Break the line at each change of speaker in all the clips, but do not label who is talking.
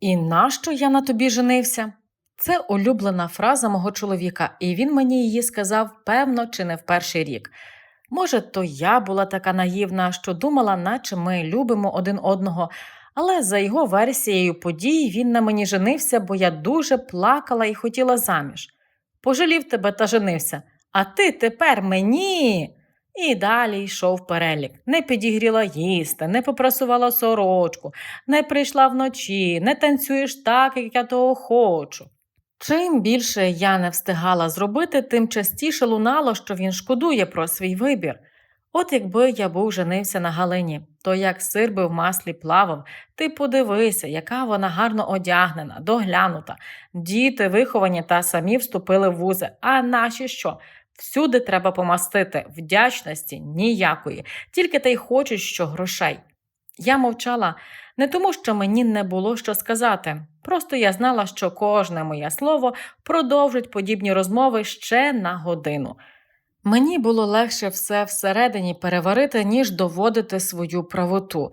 І нащо я на тобі женився? Це улюблена фраза мого чоловіка, і він мені її сказав, певно, чи не в перший рік. Може, то я була така наївна, що думала, наче ми любимо один одного, але за його версією подій він на мені женився, бо я дуже плакала і хотіла заміж. Пожалів тебе та женився, а ти тепер мені. І далі йшов перелік. Не підігріла їсти, не попрасувала сорочку, не прийшла вночі, не танцюєш так, як я того хочу. Чим більше я не встигала зробити, тим частіше лунало, що він шкодує про свій вибір. От якби я був женився на Галині, то як сир би в маслі плавав, ти подивися, яка вона гарно одягнена, доглянута. Діти виховані та самі вступили в вузи. А наші що? Всюди треба помастити, вдячності ніякої, тільки та й хочуть, що грошей. Я мовчала не тому, що мені не було що сказати. Просто я знала, що кожне моє слово продовжить подібні розмови ще на годину. Мені було легше все всередині переварити, ніж доводити свою правоту.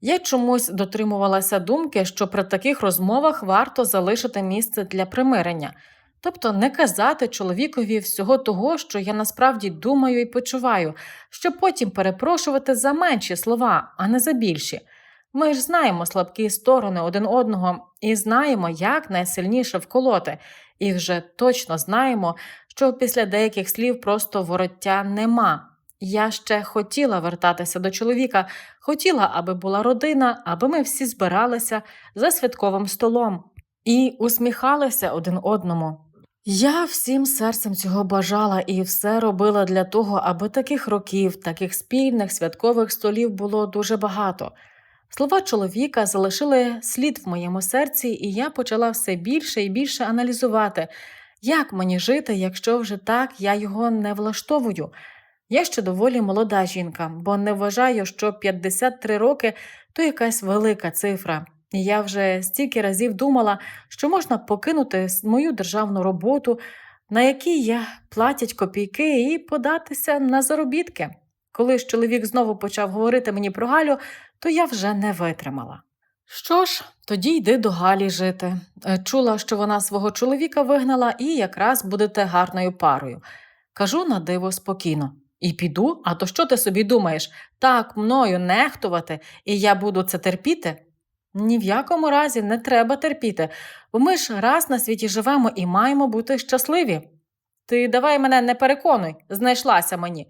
Я чомусь дотримувалася думки, що при таких розмовах варто залишити місце для примирення, тобто не казати чоловікові всього того, що я насправді думаю і почуваю, щоб потім перепрошувати за менші слова, а не за більші. Ми ж знаємо слабкі сторони один одного і знаємо, як найсильніше вколоти, і вже точно знаємо, що після деяких слів просто вороття нема. Я ще хотіла вертатися до чоловіка, хотіла, аби була родина, аби ми всі збиралися за святковим столом і усміхалися один одному. Я всім серцем цього бажала і все робила для того, аби таких років, таких спільних святкових столів було дуже багато. Слова чоловіка залишили слід в моєму серці, і я почала все більше і більше аналізувати, як мені жити, якщо вже так я його не влаштовую. Я ще доволі молода жінка, бо не вважаю, що 53 роки то якась велика цифра. Я вже стільки разів думала, що можна покинути мою державну роботу, на якій я платять копійки, і податися на заробітки. Коли ж чоловік знову почав говорити мені про Галю, то я вже не витримала. Що ж, тоді йди до Галі жити. Е, Чула, що вона свого чоловіка вигнала і якраз будете гарною парою. Кажу на диво спокійно. І піду, а то що ти собі думаєш? Так мною нехтувати, і я буду це терпіти? Ні в якому разі не треба терпіти, бо ми ж раз на світі живемо і маємо бути щасливі. Ти давай мене не переконуй, знайшлася мені.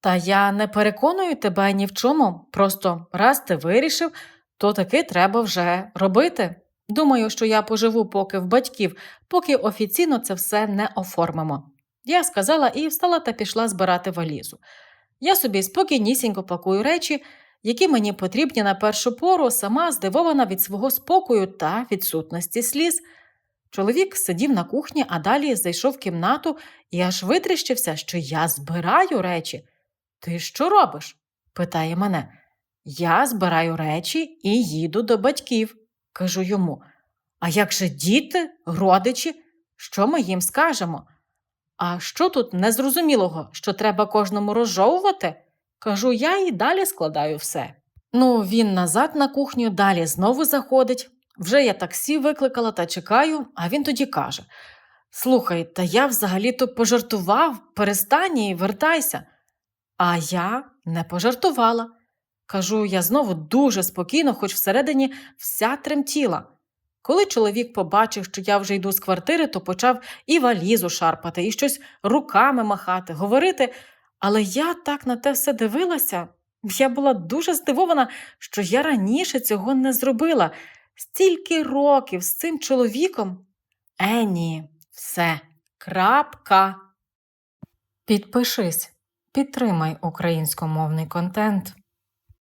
Та я не переконую тебе ні в чому. Просто раз ти вирішив, то таки треба вже робити. Думаю, що я поживу поки в батьків, поки офіційно це все не оформимо. Я сказала і встала та пішла збирати валізу. Я собі спокійнісінько пакую речі, які мені потрібні на першу пору, сама здивована від свого спокою та відсутності сліз. Чоловік сидів на кухні, а далі зайшов в кімнату і аж витріщився, що я збираю речі. Ти що робиш? питає мене. Я збираю речі і їду до батьків, кажу йому. А як же діти, родичі? Що ми їм скажемо? А що тут незрозумілого, що треба кожному розжовувати? Кажу я і далі складаю все. Ну, він назад на кухню, далі знову заходить. Вже я таксі викликала та чекаю, а він тоді каже: Слухай, та я взагалі-то пожартував, перестань і вертайся. А я не пожартувала. Кажу, я знову дуже спокійно, хоч всередині вся тремтіла. Коли чоловік побачив, що я вже йду з квартири, то почав і валізу шарпати, і щось руками махати, говорити. Але я так на те все дивилася. Я була дуже здивована, що я раніше цього не зробила. Стільки років з цим чоловіком. Е, ні, все. Крапка. Підпишись, підтримай українськомовний контент.